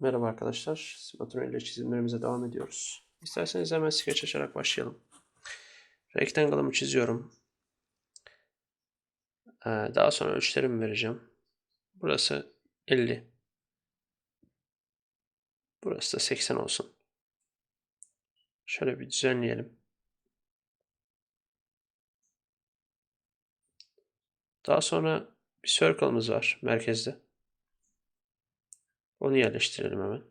Merhaba arkadaşlar. Simulator ile çizimlerimize devam ediyoruz. İsterseniz hemen sketch açarak başlayalım. Rectangle'ımı çiziyorum. Ee, Daha sonra ölçülerimi vereceğim. Burası 50. Burası da 80 olsun. Şöyle bir düzenleyelim. Daha sonra bir circle'ımız var merkezde. Onu yerleştirelim hemen.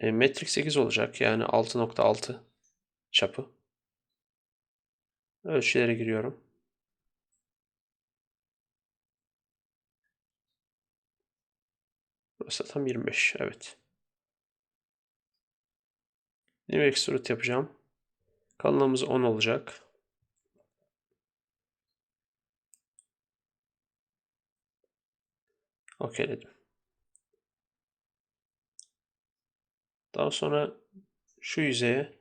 E, metrik 8 olacak. Yani 6.6 çapı. Ölçülere giriyorum. Burası tam 25. Evet. New extrude yapacağım. Kalınlığımız 10 olacak. Okeyledim. Daha sonra şu yüzeye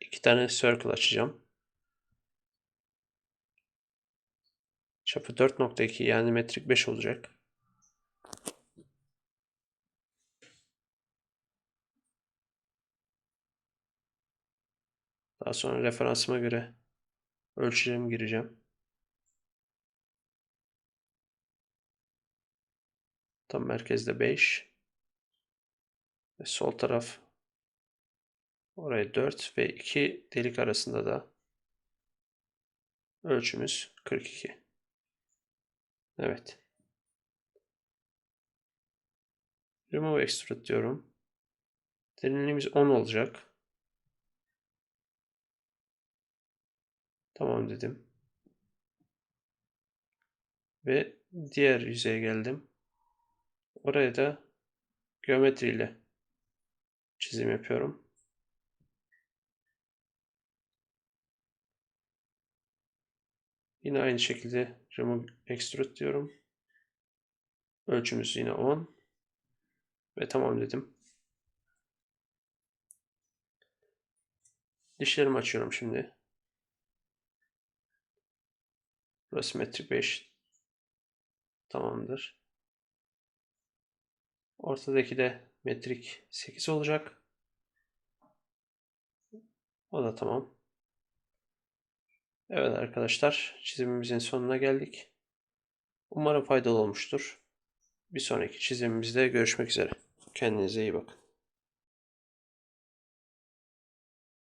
iki tane circle açacağım. Çapı 4.2 yani metrik 5 olacak. Daha sonra referansıma göre ölçülerimi gireceğim. Tam merkezde 5. Ve sol taraf oraya 4 ve 2 delik arasında da ölçümüz 42. Evet. Remove extrude diyorum. Derinliğimiz 10 olacak. Tamam dedim. Ve diğer yüzeye geldim. Oraya da geometriyle çizim yapıyorum. Yine aynı şekilde remove extrude diyorum. Ölçümüz yine 10. Ve tamam dedim. Dişlerimi açıyorum şimdi. Burası metrik 5. Tamamdır. Ortadaki de metrik 8 olacak. O da tamam. Evet arkadaşlar çizimimizin sonuna geldik. Umarım faydalı olmuştur. Bir sonraki çizimimizde görüşmek üzere. Kendinize iyi bakın.